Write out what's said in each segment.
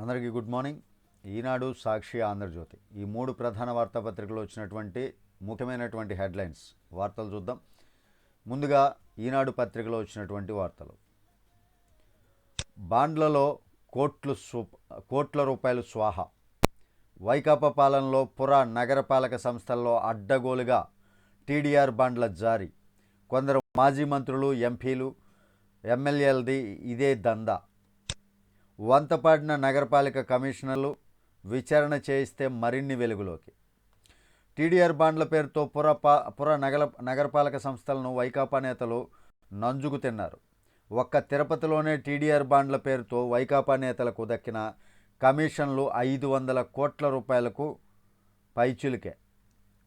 అందరికీ good morning. Eenadu Sakshi Andhra Jyothi. ఈ మూడు ప్రధాన వార్తాపత్రికలు వచ్చినటువంటి ముఖ్యమైనటువంటి హెడ్లైన్స్. వార్తలు చూద్దాం. ముందుగా ఈనాడు పత్రికలో వచ్చినటువంటి వార్తలు. బాండ్లలో కోట్లు సు కోట్ల రూపాయలు స్వాహ. వైకాపా పాలనలో పుర నగరపాలక సంస్థల్లో అడ్డగోలుగా టీడీఆర్ బాండ్ల జారీ. కొందరు మాజీ మంత్రులు ఎంపీలు ఎమ్మెల్యేలది ఇదే దందా. వంతపాడిన నగరపాలిక కమిషనర్లు విచారణ చేయిస్తే మరిన్ని వెలుగులోకి. టీడీఆర్ బాండ్ల పేరుతో పుర పుర నగర నగరపాలక సంస్థలను వైకాపా నేతలు నంజుకు తిన్నారు. ఒక్క తిరుపతిలోనే టీడీఆర్ బాండ్ల పేరుతో వైకాపా నేతలకు దక్కిన కమిషన్లు ఐదు వందల కోట్ల రూపాయలకు పైచులికే.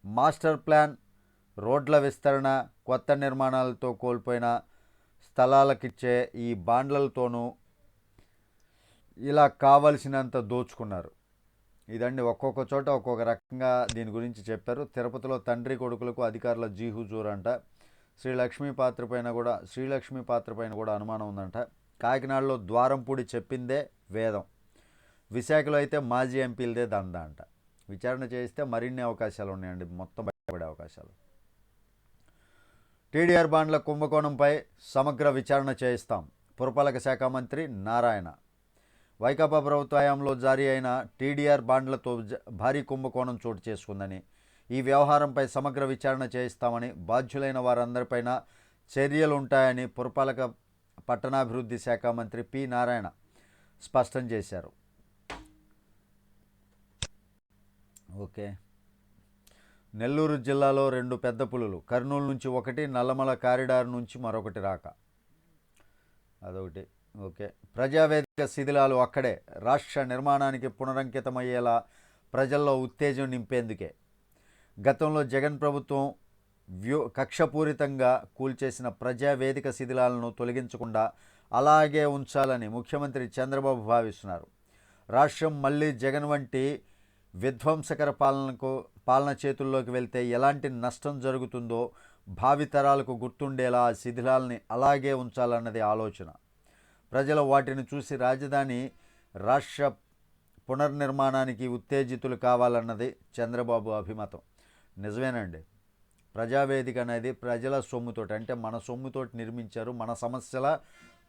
మాస్టర్ ప్లాన్ రోడ్ల విస్తరణ కొత్త నిర్మాణాలతో కోల్పోయిన స్థలాలకిచ్చే ఈ బాండ్లతోనూ ఇలా కావలసినంత దోచుకున్నారు. ఇదండి ఒక్కొక్క చోట ఒక్కొక్క రకంగా దీని గురించి చెప్పారు. తిరుపతిలో తండ్రి కొడుకులకు అధికారుల జీ హుజూర్ అంట. శ్రీలక్ష్మి పాత్ర పైన కూడా శ్రీలక్ష్మి పాత్ర పైన కూడా అనుమానం ఉందంట. కాకినాడలో ద్వారంపూడి చెప్పిందే వేదం. విశాఖలో అయితే మాజీ ఎంపీలదే దంద అంట. విచారణ చేయిస్తే మరిన్ని అవకాశాలు ఉన్నాయండి. మొత్తం బయటపడే అవకాశాలు. టీడీఆర్ బాండ్ల కుంభకోణంపై సమగ్ర విచారణ చేయిస్తాం. పురపాలక శాఖ మంత్రి నారాయణ. వైకాపా ప్రభుత్వ హయాంలో జారీ అయిన టీడీఆర్ బాండ్లతో భారీ కుంభకోణం చోటు చేసుకుందని ఈ వ్యవహారంపై సమగ్ర విచారణ చేయిస్తామని బాధ్యులైన వారందరిపైన చర్యలు ఉంటాయని పురపాలక పట్టణాభివృద్ధి శాఖ మంత్రి పి నారాయణ స్పష్టం చేశారు. ఓకే. నెల్లూరు జిల్లాలో రెండు పెద్ద పులులు కర్నూలు నుంచి ఒకటి నల్లమల కారిడార్ నుంచి మరొకటి రాక. అదొకటి. ఓకే. ప్రజావేదిక శిథిలాలు అక్కడే. రాష్ట్ర నిర్మాణానికి పునరంకితమయ్యేలా ప్రజల్లో ఉత్తేజం నింపేందుకే. గతంలో జగన్ ప్రభుత్వం వ్యూ కక్షపూరితంగా కూల్చేసిన ప్రజావేదిక శిథిలాలను తొలగించకుండా అలాగే ఉంచాలని ముఖ్యమంత్రి చంద్రబాబు భావిస్తున్నారు. రాష్ట్రం మళ్ళీ జగన్ వంటి విధ్వంసకర పాలనకు పాలన చేతుల్లోకి వెళ్తే ఎలాంటి నష్టం జరుగుతుందో భావితరాలకు గుర్తుండేలా ఆ అలాగే ఉంచాలన్నది ఆలోచన. ప్రజలు వాటిని చూసి రాజధాని రాష్ట్ర పునర్నిర్మాణానికి ఉత్తేజితులు కావాలన్నది చంద్రబాబు అభిమతం. నిజమేనండి. ప్రజావేదిక అనేది ప్రజల సొమ్ముతోటి అంటే మన సొమ్ముతోటి నిర్మించారు మన సమస్యల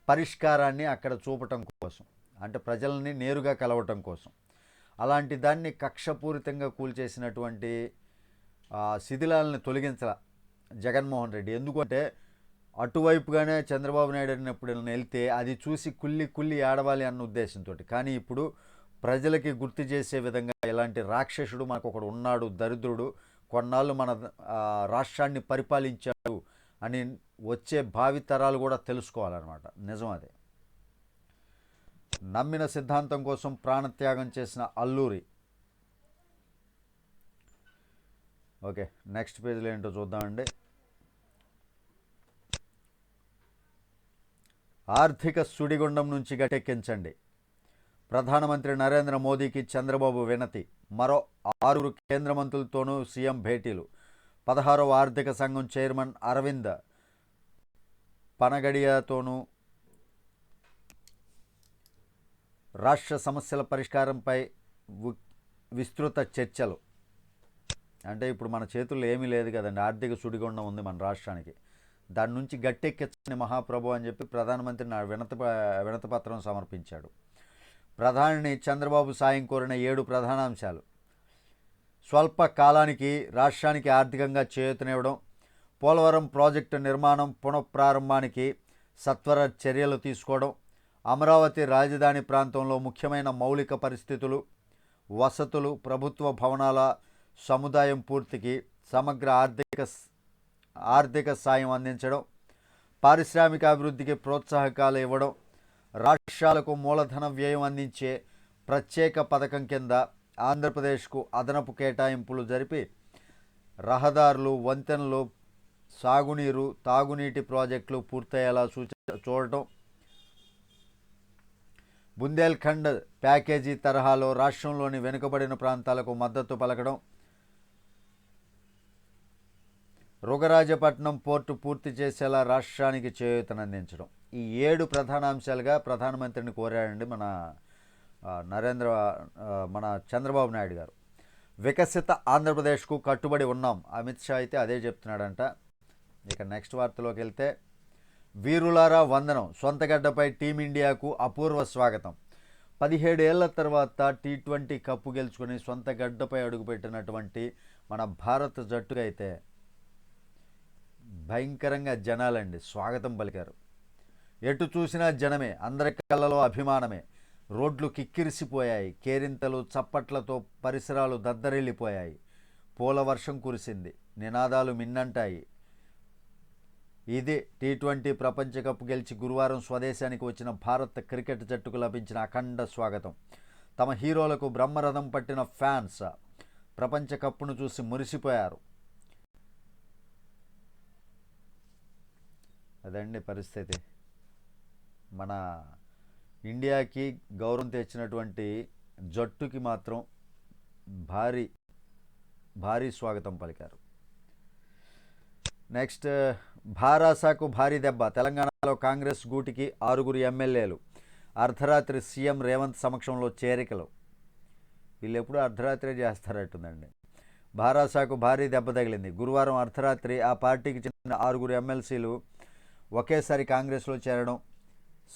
పరిష్కారాన్ని అక్కడ చూపటం కోసం అంటే ప్రజల్ని నేరుగా కలవటం కోసం. అలాంటి దాన్ని కక్షపూరితంగా కూల్చేసినటువంటి శిథిలాలను తొలగించాల జగన్మోహన్ రెడ్డి. ఎందుకంటే అటువైపుగానే చంద్రబాబు నాయుడు అన్నప్పుడు వెళ్తే అది చూసి కుల్లి కుల్లి ఆడవాలి అన్న ఉద్దేశంతో కానీ ఇప్పుడు ప్రజలకి గుర్తు చేసే విధంగా ఇలాంటి రాక్షసుడు మనకు ఒకడు ఉన్నాడు దరిద్రుడు కొన్నాళ్ళు మన రాష్ట్రాన్ని పరిపాలించాడు అని వచ్చే భావితరాలు కూడా తెలుసుకోవాలన్నమాట. నిజం అదే. నమ్మిన సిద్ధాంతం కోసం ప్రాణత్యాగం చేసిన అల్లూరి. ఓకే నెక్స్ట్ పేజీలో ఏంటో చూద్దామండి. ఆర్థిక సుడిగుండం నుంచి గట్టెక్కించండి. ప్రధానమంత్రి నరేంద్ర మోదీకి చంద్రబాబు వినతి. మరో ఆరుగురు కేంద్ర మంత్రులతోనూ సీఎం భేటీలు. పదహారవ ఆర్థిక సంఘం చైర్మన్ అరవింద్ పనగడియాతోనూ రాష్ట్ర సమస్యల పరిష్కారంపై వి- విస్తృత చర్చలు. అంటే ఇప్పుడు మన చేతుల్లో ఏమీ లేదు కదండి. ఆర్థిక సుడిగుండం ఉంది మన రాష్ట్రానికి. దాని నుంచి గట్టెక్కించని మహాప్రభు అని చెప్పి ప్రధానమంత్రి నా వినత వినతపత్రం సమర్పించాడు. ప్రధానిని చంద్రబాబు సాయం కోరిన ఏడు ప్రధానాంశాలు. స్వల్ప కాలానికి రాష్ట్రానికి ఆర్థికంగా చేయూతనివ్వడం పోలవరం ప్రాజెక్టు నిర్మాణం పునఃప్రారంభానికి సత్వర చర్యలు తీసుకోవడం అమరావతి రాజధాని ప్రాంతంలో ముఖ్యమైన మౌలిక పరిస్థితులు వసతులు ప్రభుత్వ భవనాల సముదాయం పూర్తికి సమగ్ర ఆర్థిక ఆర్థిక సాయం అందించడం పారిశ్రామిక అభివృద్ధికి ప్రోత్సాహకాలు ఇవ్వడం రాష్ట్రాలకు మూలధన వ్యయం అందించే ప్రత్యేక పథకం కింద ఆంధ్రప్రదేశ్కు అదనపు కేటాయింపులు జరిపి రహదారులు వంతెనలు సాగునీరు తాగునీటి ప్రాజెక్టులు పూర్తయ్యేలా సూచ చూడటం. బుందేల్ఖండ్ ప్యాకేజీ తరహాలో రాష్ట్రంలోని వెనుకబడిన ప్రాంతాలకు మద్దతు పలకడం. రుగరాజపట్నం పోర్టు పూర్తి చేసేలా రాష్ట్రానికి చేయూతనందించడం ఈ ఏడు ప్రధాన అంశాలుగా ప్రధానమంత్రిని కోరాడండి మన నరేంద్ర మన చంద్రబాబు నాయుడు గారు. వికసిత ఆంధ్రప్రదేశ్కు కట్టుబడి ఉన్నాం. అమిత్ షా అయితే అదే చెప్తున్నాడంట. ఇక నెక్స్ట్ వార్తలోకి వెళ్తే వీరులారా వందనం. సొంతగడ్డపై టీమిండియాకు అపూర్వ స్వాగతం. పదిహేడు ఏళ్ళ తర్వాత టీ ట్వంటీ కప్పు గెలుచుకొని సొంత గడ్డపై అడుగుపెట్టినటువంటి మన భారత జట్టుకైతే అయితే భయంకరంగా జనాలండి. స్వాగతం పలికారు. ఎటు చూసినా జనమే అందరి కళ్ళలో అభిమానమే. రోడ్లు కిక్కిరిసిపోయాయి. కేరింతలు చప్పట్లతో పరిసరాలు దద్దరిల్లిపోయాయి. పూల వర్షం కురిసింది. నినాదాలు మిన్నంటాయి. ఇదే టీ ట్వంటీ ప్రపంచ కప్ గెలిచి గురువారం స్వదేశానికి వచ్చిన భారత క్రికెట్ జట్టుకు లభించిన అఖండ స్వాగతం. తమ హీరోలకు బ్రహ్మరథం పట్టిన ఫ్యాన్స్ ప్రపంచ కప్పును చూసి మురిసిపోయారు. అదండి పరిస్థితి. మన ఇండియాకి గౌరవం తెచ్చినటువంటి జట్టుకి మాత్రం భారీ భారీ స్వాగతం పలికారు. నెక్స్ట్ భారాసాకు భారీ దెబ్బ. తెలంగాణలో కాంగ్రెస్ గూటికి ఆరుగురు ఎమ్మెల్యేలు అర్ధరాత్రి సీఎం రేవంత్ సమక్షంలో చేరికలు. వీళ్ళు ఎప్పుడు అర్ధరాత్రి చేస్తారట్టుందండి. భారాసాకు భారీ దెబ్బ తగిలింది. గురువారం అర్ధరాత్రి ఆ పార్టీకి చెందిన ఆరుగురు ఎమ్మెల్సీలు ఒకేసారి కాంగ్రెస్లో చేరడం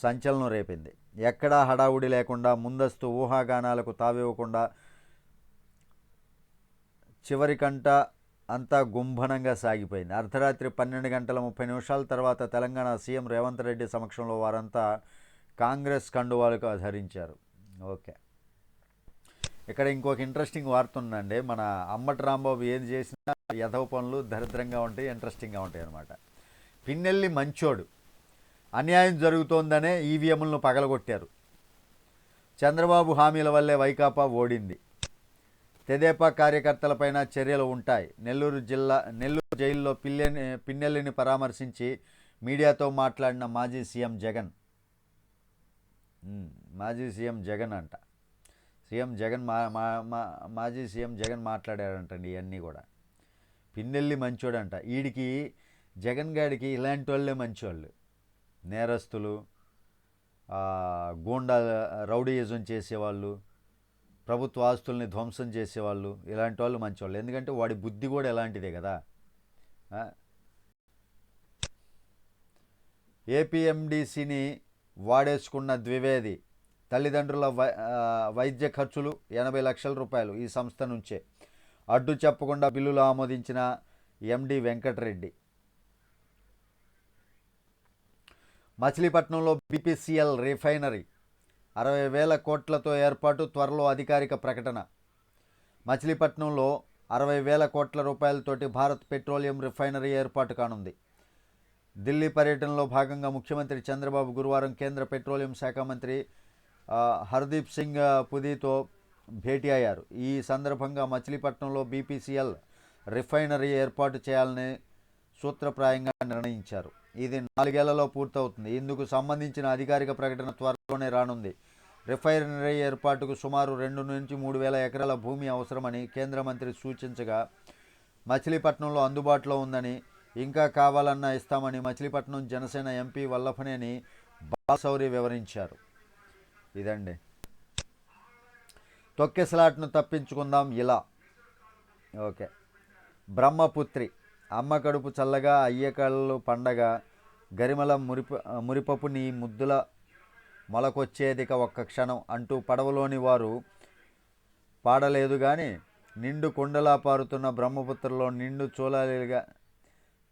సంచలనం రేపింది. ఎక్కడా హడావుడి లేకుండా ముందస్తు ఊహాగానాలకు తావివ్వకుండా చివరికంట అంతా గుంభనంగా సాగిపోయింది. అర్ధరాత్రి పన్నెండు గంటల ముప్పై నిమిషాల తర్వాత తెలంగాణ సీఎం రేవంత్ రెడ్డి సమక్షంలో వారంతా కాంగ్రెస్ కండువాలకు ధరించారు ఓకే. ఇక్కడ ఇంకొక ఇంట్రెస్టింగ్ వార్త ఉందండి. మన అమ్మటి రాంబాబు ఏం చేసినా యథవ పనులు దరిద్రంగా ఉంటాయి ఇంట్రెస్టింగ్గా ఉంటాయి అన్నమాట. పిన్నెల్లి మంచోడు. అన్యాయం జరుగుతోందనే ఈవీఎంలను పగలగొట్టారు. చంద్రబాబు హామీల వల్లే వైకాపా ఓడింది. తెదేపా కార్యకర్తలపైన చర్యలు ఉంటాయి. నెల్లూరు జిల్లా నెల్లూరు జైల్లో పిల్లెని పిన్నెల్లిని పరామర్శించి మీడియాతో మాట్లాడిన మాజీ సీఎం జగన్. మాజీ సీఎం జగన్ అంట. సీఎం జగన్ మా మా మా- మాజీ సీఎం జగన్ మాట్లాడారంటండి ఇవన్నీ కూడా. పిన్నెల్లి మంచోడంట. వీడికి జగన్ గారికి ఇలాంటి వాళ్ళే మంచివాళ్ళు నేరస్తులు గూండా రౌడీయిజం చేసేవాళ్ళు ప్రభుత్వ ఆస్తుల్ని ధ్వంసం చేసేవాళ్ళు ఇలాంటి వాళ్ళు మంచివాళ్ళు ఎందుకంటే వాడి బుద్ధి కూడా ఎలాంటిదే కదా. ఏపీఎండిసిని వాడేసుకున్న ద్వివేది తల్లిదండ్రుల వై వైద్య ఖర్చులు ఎనభై లక్షల రూపాయలు ఈ సంస్థ నుంచే. అడ్డు చెప్పకుండా బిల్లులు ఆమోదించిన ఎండి వెంకటరెడ్డి. మచిలీపట్నంలో బీపీసీఎల్ రిఫైనరీ అరవై వేల కోట్లతో ఏర్పాటు త్వరలో అధికారిక ప్రకటన. మచిలీపట్నంలో అరవై వేల కోట్ల రూపాయలతోటి భారత్ పెట్రోలియం రిఫైనరీ ఏర్పాటు కానుంది. ఢిల్లీ పర్యటనలో భాగంగా ముఖ్యమంత్రి చంద్రబాబు గురువారం కేంద్ర పెట్రోలియం శాఖ మంత్రి హర్దీప్ సింగ్ పుదీతో పుదితో భేటీ అయ్యారు. ఈ సందర్భంగా మచిలీపట్నంలో బీపీసీఎల్ రిఫైనరీ ఏర్పాటు చేయాలని సూత్రప్రాయంగా నిర్ణయించారు. ఇది నాలుగేళ్ళలో పూర్తవుతుంది. ఇందుకు సంబంధించిన అధికారిక ప్రకటన త్వరలోనే రానుంది. రిఫైనరీ ఏర్పాటుకు సుమారు రెండు నుంచి మూడు వేల ఎకరాల భూమి అవసరమని కేంద్ర మంత్రి సూచించగా మచిలీపట్నంలో అందుబాటులో ఉందని ఇంకా కావాలన్నా ఇస్తామని మచిలీపట్నం జనసేన ఎంపీ వల్లభనేని బాలశౌరి వివరించారు. ఇదండి. తొక్కెసలాట్ను తప్పించుకుందాం ఇలా. ఓకే. బ్రహ్మపుత్రి. అమ్మ కడుపు చల్లగా అయ్యకళ్ళు పండగ గరిమల మురిప మురిపపు నీ ముద్దుల మొలకొచ్చేదిక ఒక్క క్షణం అంటూ పడవలోని వారు పాడలేదు కానీ నిండు కొండలా పారుతున్న బ్రహ్మపుత్రలో నిండు చూలాలిగా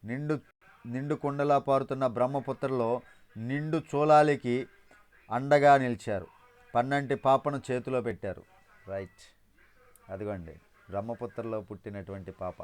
నిండు నిండు కొండలా పారుతున్న బ్రహ్మపుత్రలో నిండు చూలాలికి అండగా నిలిచారు. పన్నంటి పాపను చేతిలో పెట్టారు. రైట్. అదిగోండి. బ్రహ్మపుత్రలో పుట్టినటువంటి పాప.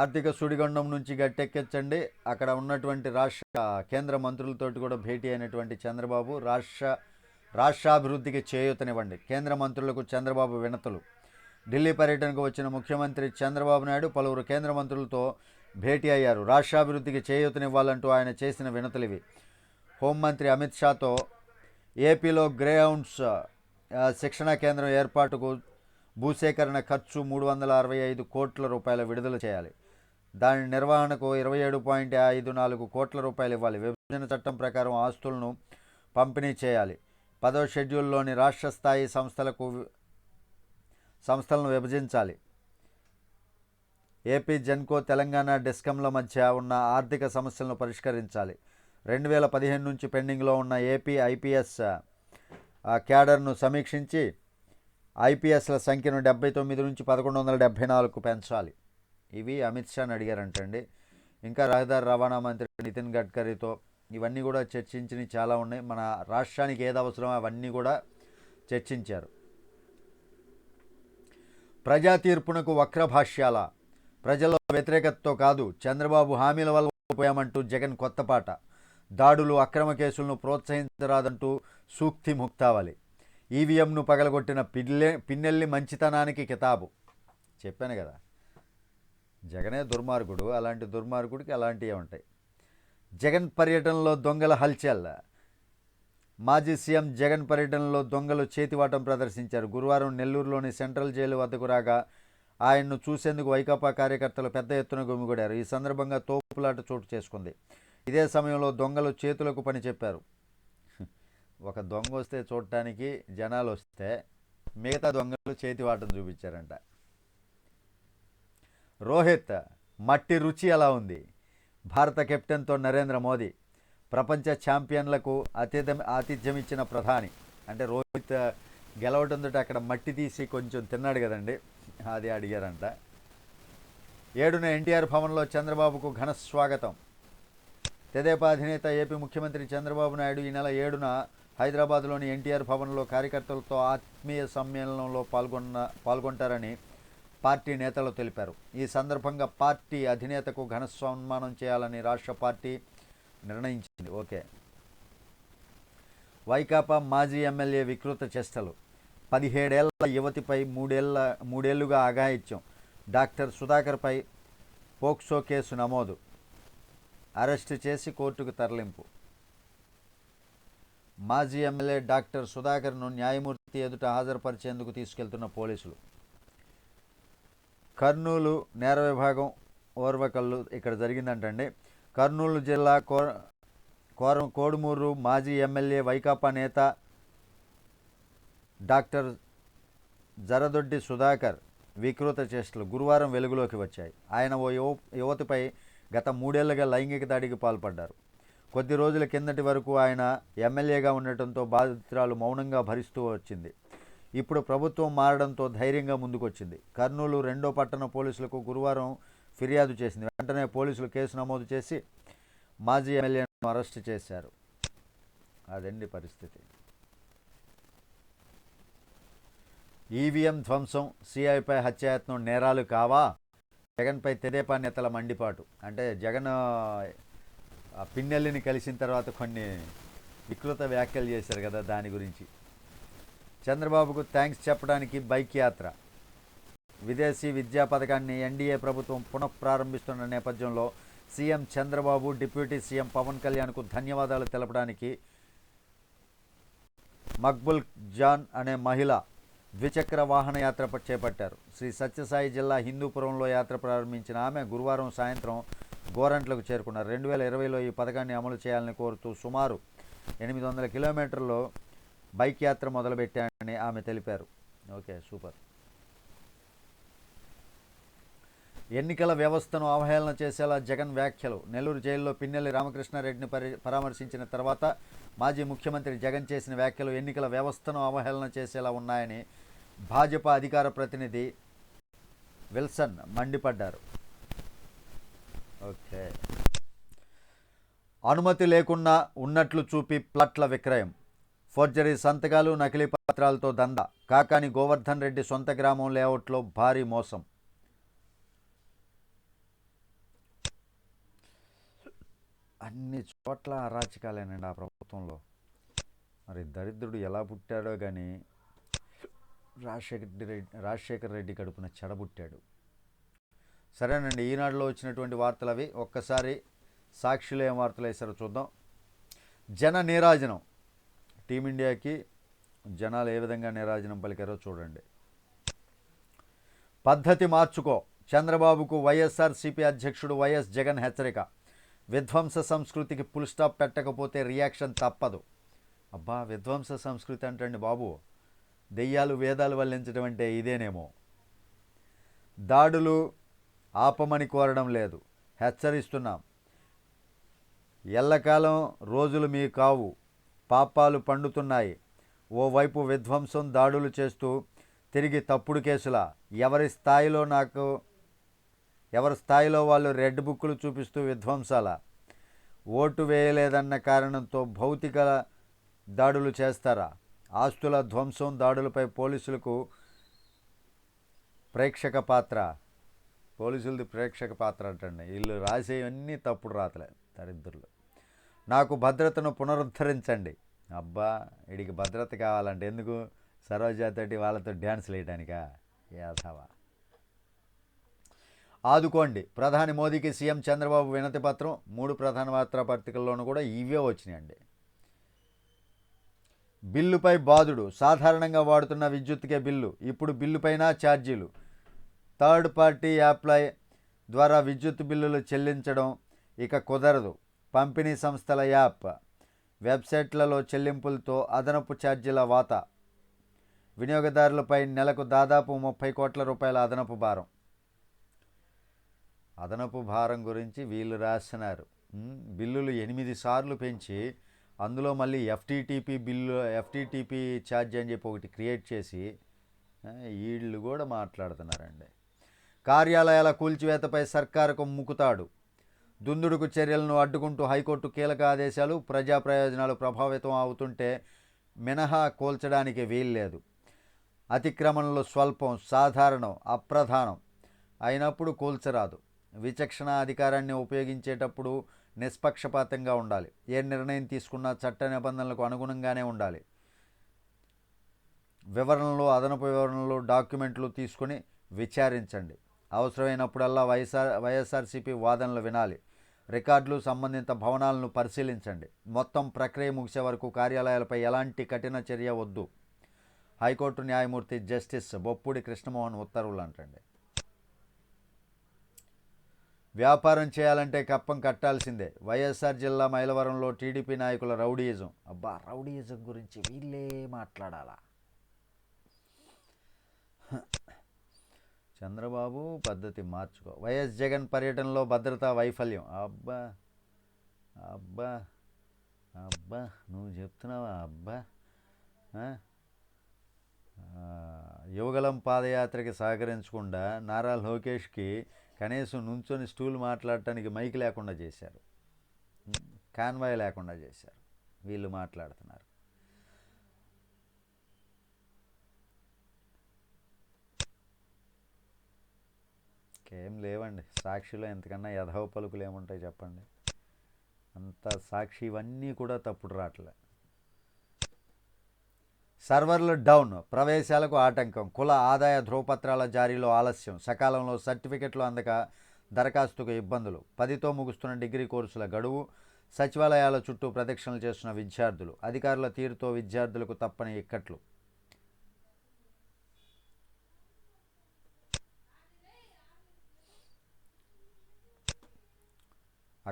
ఆర్థిక సుడిగుండం నుంచి గట్టెక్కించండి. అక్కడ ఉన్నటువంటి రాష్ట్ర కేంద్ర మంత్రులతోటి కూడా భేటీ అయినటువంటి చంద్రబాబు రాష్ట్ర రాష్ట్రాభివృద్ధికి చేయూతనివ్వండి. కేంద్ర మంత్రులకు చంద్రబాబు వినతులు. ఢిల్లీ పర్యటనకు వచ్చిన ముఖ్యమంత్రి చంద్రబాబు నాయుడు పలువురు కేంద్ర మంత్రులతో భేటీ అయ్యారు. రాష్ట్రాభివృద్ధికి చేయూతనివ్వాలంటూ ఆయన చేసిన వినతులు ఇవి హోంమంత్రి అమిత్ షాతో ఏపీలో గ్రేహౌండ్స్ శిక్షణా కేంద్రం ఏర్పాటుకు భూసేకరణ ఖర్చు మూడు వందల అరవై ఐదు కోట్ల రూపాయల విడుదల చేయాలి. దాని నిర్వహణకు ఇరవై ఏడు పాయింట్ ఐదు నాలుగు కోట్ల రూపాయలు ఇవ్వాలి. విభజన చట్టం ప్రకారం ఆస్తులను పంపిణీ చేయాలి. పదో షెడ్యూల్లోని రాష్ట్ర స్థాయి సంస్థలకు సంస్థలను విభజించాలి. ఏపీ జెన్కో తెలంగాణ డిస్కంల మధ్య ఉన్న ఆర్థిక సమస్యలను పరిష్కరించాలి. రెండు వేల పదిహేను నుంచి పెండింగ్లో ఉన్న ఏపీ ఐపీఎస్ క్యాడర్ను సమీక్షించి ఐపీఎస్ల సంఖ్యను డెబ్బై తొమ్మిది నుంచి పదకొండు వందల డెబ్బై నాలుగు పెంచాలి. ఇవి అమిత్ షాని అడిగారంటండి. ఇంకా రహదారి రవాణా మంత్రి నితిన్ గడ్కరీతో ఇవన్నీ కూడా చర్చించినవి చాలా ఉన్నాయి. మన రాష్ట్రానికి ఏది అవసరమో అవన్నీ కూడా చర్చించారు. ప్రజా తీర్పునకు వక్ర భాష్యాల వ్యతిరేకతతో కాదు చంద్రబాబు హామీల వల్ల పోయామంటూ జగన్ కొత్త పాట దాడులు అక్రమ కేసులను ప్రోత్సహించరాదంటూ సూక్తి ముక్తావలి ఈవీఎంను పగలగొట్టిన పిల్లె పిన్నెల్లి మంచితనానికి కితాబు. చెప్పాను కదా. జగనే దుర్మార్గుడు అలాంటి దుర్మార్గుడికి అలాంటివే ఉంటాయి. జగన్ పర్యటనలో దొంగల హల్చల్. మాజీ సీఎం జగన్ పర్యటనలో దొంగలు చేతివాటం ప్రదర్శించారు. గురువారం నెల్లూరులోని సెంట్రల్ జైలు వద్దకు రాగా ఆయన్ను చూసేందుకు వైకాపా కార్యకర్తలు పెద్ద ఎత్తున గుమిగూడారు. ఈ సందర్భంగా తోపులాట చోటు చేసుకుంది. ఇదే సమయంలో దొంగలు చేతులకు పని చెప్పారు. ఒక దొంగ వస్తే చూడటానికి జనాలు వస్తే మిగతా దొంగలు చేతివాటం చూపించారంట. రోహిత్ మట్టి రుచి ఎలా ఉంది? భారత కెప్టెన్తో నరేంద్ర మోదీ ప్రపంచ ఛాంపియన్లకు అతిథ్యం ఆతిథ్యం ఇచ్చిన ప్రధాని. అంటే రోహిత్ గెలవడంతో అక్కడ మట్టి తీసి కొంచెం తిన్నాడు కదండి అది అడిగారంట. ఏడున ఎన్టీఆర్ భవన్లో చంద్రబాబుకు ఘన స్వాగతం. తెదేపా అధినేత ఏపీ ముఖ్యమంత్రి చంద్రబాబు నాయుడు ఈ నెల ఏడున హైదరాబాద్లోని ఎన్టీఆర్ భవన్లో కార్యకర్తలతో ఆత్మీయ సమ్మేళనంలో పాల్గొన్న పాల్గొంటారని పార్టీ నేతలు తెలిపారు. ఈ సందర్భంగా పార్టీ అధినేతకు ఘన సన్మానం చేయాలని రాష్ట్ర పార్టీ నిర్ణయించింది. ఓకే. వైకాపా మాజీ ఎమ్మెల్యే వికృత చేష్టలు. పదిహేడేళ్ళ యువతిపై మూడేళ్ళ మూడేళ్ళుగా అఘాయిత్యం. డాక్టర్ సుధాకర్పై పోక్సో కేసు నమోదు. అరెస్టు చేసి కోర్టుకు తరలింపు. మాజీ ఎమ్మెల్యే డాక్టర్ సుధాకర్ను న్యాయమూర్తి ఎదుట హాజరుపరిచేందుకు తీసుకెళ్తున్న పోలీసులు. కర్నూలు నేర విభాగం ఓర్వకల్లు ఇక్కడ జరిగిందంటండి. కర్నూలు జిల్లా కో కోరం కోడుమూరు మాజీ ఎమ్మెల్యే వైకాపా నేత డాక్టర్ జరదొడ్డి సుధాకర్ వికృత చేష్టలు గురువారం వెలుగులోకి వచ్చాయి. ఆయన ఓ యువ యువతిపై గత మూడేళ్ళుగా లైంగిక దాడికి పాల్పడ్డారు. కొద్ది రోజుల కిందటి వరకు ఆయన ఎమ్మెల్యేగా ఉండటంతో బాధితురాలు మౌనంగా భరిస్తూ వచ్చింది. ఇప్పుడు ప్రభుత్వం మారడంతో ధైర్యంగా ముందుకొచ్చింది. కర్నూలు రెండో పట్టణ పోలీసులకు గురువారం ఫిర్యాదు చేసింది. వెంటనే పోలీసులు కేసు నమోదు చేసి మాజీ ఎమ్మెల్యేను అరెస్ట్ చేశారు. అదండి పరిస్థితి. ఈవీఎం ధ్వంసం సిఐపై హత్యాయత్నం నేరాలు కావా? జగన్పై తెదేపా నేతల మండిపాటు. అంటే జగన్ పిన్నెల్లిని కలిసిన తర్వాత కొన్ని వికృత వ్యాఖ్యలు చేశారు కదా దాని గురించి. చంద్రబాబుకు థ్యాంక్స్ చెప్పడానికి బైక్ యాత్ర. విదేశీ విద్యా పథకాన్ని ఎన్డీఏ ప్రభుత్వం పునఃప్రారంభిస్తున్న నేపథ్యంలో CM Chandrababu deputy CM Pavan కళ్యాణ్కు ధన్యవాదాలు తెలపడానికి మక్బుల్ జాన్ అనే మహిళ ద్విచక్ర వాహన యాత్ర చేపట్టారు. శ్రీ సత్యసాయి జిల్లా హిందూపురంలో యాత్ర ప్రారంభించిన ఆమె గురువారం సాయంత్రం గోరంట్లకు చేరుకున్నారు. రెండు వేల ఇరవైలో ఈ పథకాన్ని అమలు చేయాలని కోరుతూ సుమారు ఎనిమిది వందల కిలోమీటర్లు బైక్ యాత్ర మొదలుపెట్టానని ఆమె తెలిపారు. Okay super. ఎన్నికల వ్యవస్థను అవహేళన చేసేలా జగన్ వ్యాఖ్యలు. నెల్లూరు జైల్లో పిన్నెల్లి రామకృష్ణారెడ్డిని పరి పరామర్శించిన తర్వాత మాజీ ముఖ్యమంత్రి జగన్ చేసిన వ్యాఖ్యలు ఎన్నికల వ్యవస్థను అవహేళన చేసేలా ఉన్నాయని భాజపా అధికార ప్రతినిధి విల్సన్ మండిపడ్డారు. ఓకే. అనుమతి లేకుండా ఉన్నట్లు చూపి ప్లాట్ల విక్రయం. ఫోర్జరీ సంతకాలు నకిలీ పత్రాలతో దందా. కాకాని గోవర్ధన్ రెడ్డి సొంత గ్రామం లేఅవుట్లో భారీ మోసం. అన్ని చోట్ల అరాచకాలేనండి ఆ ప్రభుత్వంలో. మరి దరిద్రుడు ఎలా పుట్టాడో కానీ రాజశేఖర రెడ్డి రాజశేఖర రెడ్డి కడుపున చెడబుట్టాడు. సరేనండి ఈనాడులో వచ్చినటువంటి వార్తలు అవి ఒక్కసారి సాక్షిలో ఏం వార్తలు వేసారో చూద్దాం. జన నీరాజనం టీమిండియాకి జనాలు ఏ విధంగా నిరాజనం పలికారో చూడండి. పద్ధతి మార్చుకో. చంద్రబాబుకు వైఎస్ఆర్సీపీ అధ్యక్షుడు వైఎస్ జగన్ హెచ్చరిక. విధ్వంస సంస్కృతికి పుల్ స్టాప్ పెట్టకపోతే రియాక్షన్ తప్పదు. అబ్బా విధ్వంస సంస్కృతి అంటండి బాబు. దెయ్యాలు వేదాలు వల్లించడం అంటే ఇదేనేమో. దాడులు ఆపమని కోరడం లేదు. హెచ్చరిస్తున్నాం. ఎల్లకాలం రోజులు మీ కావు. పాపాలు పండుతున్నాయి. ఓవైపు విధ్వంసం దాడులు చేస్తూ తిరిగి తప్పుడు కేసుల ఎవరి స్థాయిలో నాకు ఎవరి స్థాయిలో వాళ్ళు రెడ్ బుక్కులు చూపిస్తూ విధ్వంసాల ఓటు వేయలేదన్న కారణంతో భౌతిక దాడులు చేస్తారా? ఆస్తుల ధ్వంసం దాడులపై పోలీసులకు ప్రేక్షక పాత్ర పోలీసులది ప్రేక్షక పాత్ర అంటండి. వీళ్ళు రాసేవన్నీ తప్పుడు రాతలే దరిద్రులు. నాకు భద్రతను పునరుద్ధరించండి. అబ్బా వీడికి భద్రత కావాలంటే ఎందుకు సరోజాతోటి వాళ్ళతో డ్యాన్స్లు వేయడానికా? యాసవా ఆదుకోండి. ప్రధాని మోదీకి సీఎం చంద్రబాబు వినతి పత్రం మూడు ప్రధాన వార్తాపత్రికల్లోనూ కూడా ఇవే వచ్చినాయండి. బిల్లుపై బాధుడు సాధారణంగా వాడుతున్న విద్యుత్కే బిల్లు ఇప్పుడు బిల్లుపైన ఛార్జీలు. థర్డ్ పార్టీ యాప్ల ద్వారా విద్యుత్ బిల్లులు చెల్లించడం ఇక కుదరదు. పంపిణీ సంస్థల యాప్. వెబ్సైట్లలో చెల్లింపులతో అదనపు ఛార్జీల వాత వినియోగదారులపై నెలకు దాదాపు ముప్పై కోట్ల రూపాయల అదనపు భారం. అదనపు భారం గురించి వీళ్ళు రాస్తున్నారు. బిల్లులు ఎనిమిది సార్లు పెంచి అందులో మళ్ళీ ఎఫ్టీటీపీ బిల్లు ఎఫ్టీటీపీ ఛార్జ్ అని చెప్పి ఒకటి క్రియేట్ చేసి వీళ్ళు కూడా మాట్లాడుతున్నారండి. కార్యాలయాల కూల్చివేతపై సర్కారుకు ముక్కుతాడు దుందుడుకు చర్యలను అడ్డుకుంటూ హైకోర్టు కీలక ఆదేశాలు ప్రజా ప్రయోజనాలు ప్రభావితం అవుతుంటే మినహా కూల్చడానికి వీల్లేదు. అతిక్రమణలు స్వల్పం సాధారణం అప్రధానం అయినప్పుడు కూల్చరాదు. విచక్షణ అధికారాన్ని ఉపయోగించేటప్పుడు నిష్పక్షపాతంగా ఉండాలి. ఏ నిర్ణయం తీసుకున్నా చట్ట నిబంధనలకు అనుగుణంగానే ఉండాలి. వివరణలు అదనపు వివరణలు డాక్యుమెంట్లు తీసుకుని విచారించండి. అవసరమైనప్పుడల్లా వైఎస్ఆర్ వైఎస్ఆర్సీపీ వాదనలు వినాలి. రికార్డులు సంబంధిత భవనాలను పరిశీలించండి. మొత్తం ప్రక్రియ ముగిసే వరకు కార్యాలయాలపై ఎలాంటి కఠిన చర్య వద్దు. హైకోర్టు న్యాయమూర్తి జస్టిస్ బొప్పుడి కృష్ణమోహన్ ఉత్తర్వులు అంటండి. వ్యాపారం చేయాలంటే కప్పం కట్టాల్సిందే. వైఎస్ఆర్ జిల్లా మైలవరంలో టీడీపీ నాయకుల రౌడీయిజం. అబ్బా రౌడీయిజం గురించి వీళ్ళే మాట్లాడాలా? చంద్రబాబు పద్ధతి మార్చుకో. వైఎస్ జగన్ పర్యటనలో భద్రతా వైఫల్యం. అబ్బా అబ్బా అబ్బా నువ్వు చెప్తున్నావా? అబ్బా యువగలం పాదయాత్రకి సహకరించకుండా నారా లోకేష్కి కనీసం నుంచొని స్టూల్ మాట్లాడటానికి మైక్ లేకుండా చేశారు. కాన్వాయ్ లేకుండా చేశారు. వీళ్ళు మాట్లాడుతున్నారు. ఏం లేవండి. సాక్షిలో ఎంతకన్నా యథవ పలుకులు ఏముంటాయి చెప్పండి. అంత సాక్షి ఇవన్నీ కూడా తప్పుడు రావట్లే సర్వర్లు డౌన్. ప్రవేశాలకు ఆటంకం. కుల ఆదాయ ధ్రువపత్రాల జారీలో ఆలస్యం. సకాలంలో సర్టిఫికెట్లు అందక దరఖాస్తుకు ఇబ్బందులు. పదితో ముగుస్తున్న డిగ్రీ కోర్సుల గడువు. సచివాలయాల చుట్టూ ప్రదక్షిణలు చేస్తున్న విద్యార్థులు. అధికారుల తీరుతో విద్యార్థులకు తప్పని ఇక్కట్లు.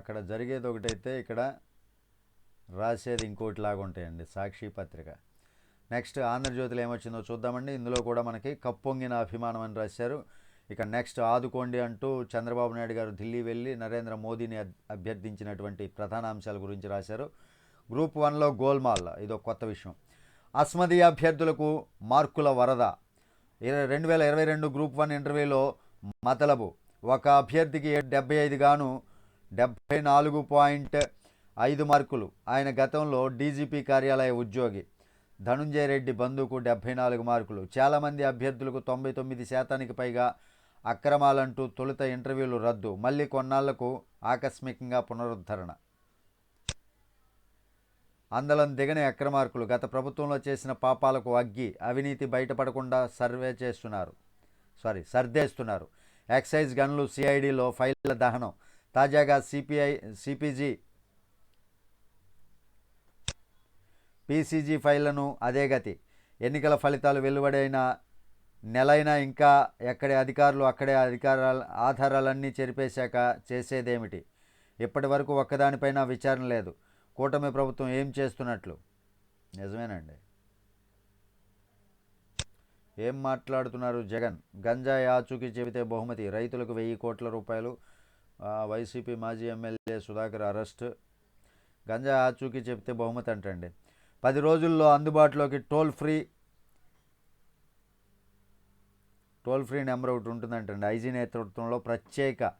అక్కడ జరిగేది ఒకటైతే ఇక్కడ రాసేది ఇంకోటి లాగా ఉంటాయండి సాక్షి పత్రిక. నెక్స్ట్ ఆంధ్రజ్యోతిలో ఏమొచ్చిందో చూద్దామండి. ఇందులో కూడా మనకి కప్పొంగిన అభిమానం అని రాశారు. ఇక నెక్స్ట్ ఆదుకోండి అంటూ చంద్రబాబు నాయుడు గారు ఢిల్లీ వెళ్ళి నరేంద్ర మోదీని అభ్యర్థించినటువంటి ప్రధాన అంశాల గురించి రాశారు. గ్రూప్ వన్లో గోల్మాల్ ఇది కొత్త విషయం. అస్మది అభ్యర్థులకు మార్కుల వరద. ఇరవై రెండు వేల ఇరవై రెండు గ్రూప్ వన్ ఇంటర్వ్యూలో మతలబు. ఒక అభ్యర్థికి డెబ్బై ఐదు గాను డెబ్బై నాలుగు పాయింట్ ఐదు మార్కులు. ఆయన గతంలో డీజీపీ కార్యాలయ ఉద్యోగి. ధనుంజయ రెడ్డి బంధువుకు డెబ్బై నాలుగు మార్కులు. చాలామంది అభ్యర్థులకు తొంభై తొమ్మిది శాతానికి పైగా అక్రమాలంటూ తొలుత ఇంటర్వ్యూలు రద్దు. మళ్ళీ కొన్నాళ్ళకు ఆకస్మికంగా పునరుద్ధరణ. అందలం దిగని అక్రమార్కులు గత ప్రభుత్వంలో చేసిన పాపాలకు అగ్గి. అవినీతి బయటపడకుండా సర్వే చేస్తున్నారు. సారీ సర్దేస్తున్నారు. ఎక్సైజ్ గన్లు సిఐడిలో ఫైళ్ళ దహనం. తాజాగా సిపిఐ సిపిజీ పీసీజీ ఫైళ్ళను అదే గతి. ఎన్నికల ఫలితాలు వెలువడైన నెలైనా ఇంకా ఎక్కడి అధికారులు అక్కడే అధికారాల ఆధారాలన్నీ చెరిపేశాక చేసేదేమిటి? ఇప్పటి వరకు ఒక్కదానిపైన విచారణ లేదు. కూటమి ప్రభుత్వం ఏం చేస్తున్నట్లు? నిజమేనండి. ఏం మాట్లాడుతున్నారు జగన్? గంజాయి ఆచూకీ చెబితే బహుమతి రైతులకు వెయ్యి కోట్ల రూపాయలు వైసీపీ మాజీ ఎమ్మెల్యే సుధాకర్ అరెస్ట్. గంజా ఆచూకీ చెప్తే బహుమతి అంటండి. పది రోజుల్లో అందుబాటులోకి toll free toll free number ఒకటి ఉంటుందంటండి. ఐజీ నేతృత్వంలో ప్రత్యేక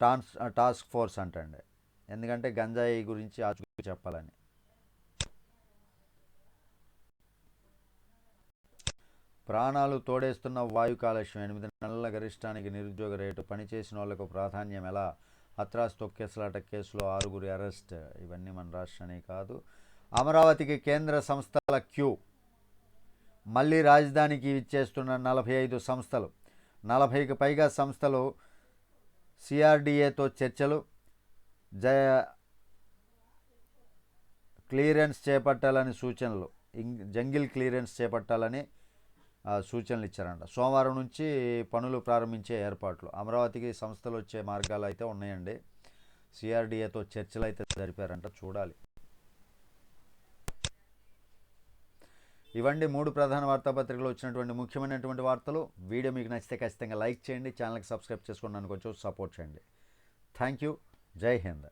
టాన్స్ టాస్క్ ఫోర్స్ అంటండి. ఎందుకంటే గంజాయి గురించి ఆచూకీ చెప్పాలని. ప్రాణాలు తోడేస్తున్న వాయు కాలుష్యం ఎనిమిది నెలల గరిష్టానికి నిరుద్యోగ రేటు. పనిచేసిన వాళ్ళకు ప్రాధాన్యం ఎలా? హత్రాస్ తొక్కేసలాట కేసులో ఆరుగురి అరెస్ట్. ఇవన్నీ మన రాష్ట్రానికి కాదు. అమరావతికి కేంద్ర సంస్థల క్యూ. మళ్ళీ రాజధానికి ఇచ్చేస్తున్న నలభై ఐదు సంస్థలు. నలభైకి పైగా సంస్థలు సిఆర్డిఏతో చర్చలు. జయ క్లియరెన్స్ చేపట్టాలని సూచనలు. ఇంగ్- జంగిల్ క్లియరెన్స్ చేపట్టాలని సూచనలు ఇచ్చారంట. సోమవారం నుంచి పనులు ప్రారంభించే ఏర్పాట్లు. అమరావతికి సంస్థలు వచ్చే మార్గాలు అయితే ఉన్నాయండి. సిఆర్డిఏతో చర్చలు అయితే జరిపారంట. చూడాలి. ఇవండి మూడు ప్రధాన వార్తాపత్రికలు వచ్చినటువంటి ముఖ్యమైనటువంటి వార్తలు. వీడియో మీకు నచ్చితే ఖచ్చితంగా లైక్ చేయండి. ఛానల్కి సబ్స్క్రైబ్ చేసుకున్నాను కొంచెం సపోర్ట్ చేయండి. Thank you. జై హింద్.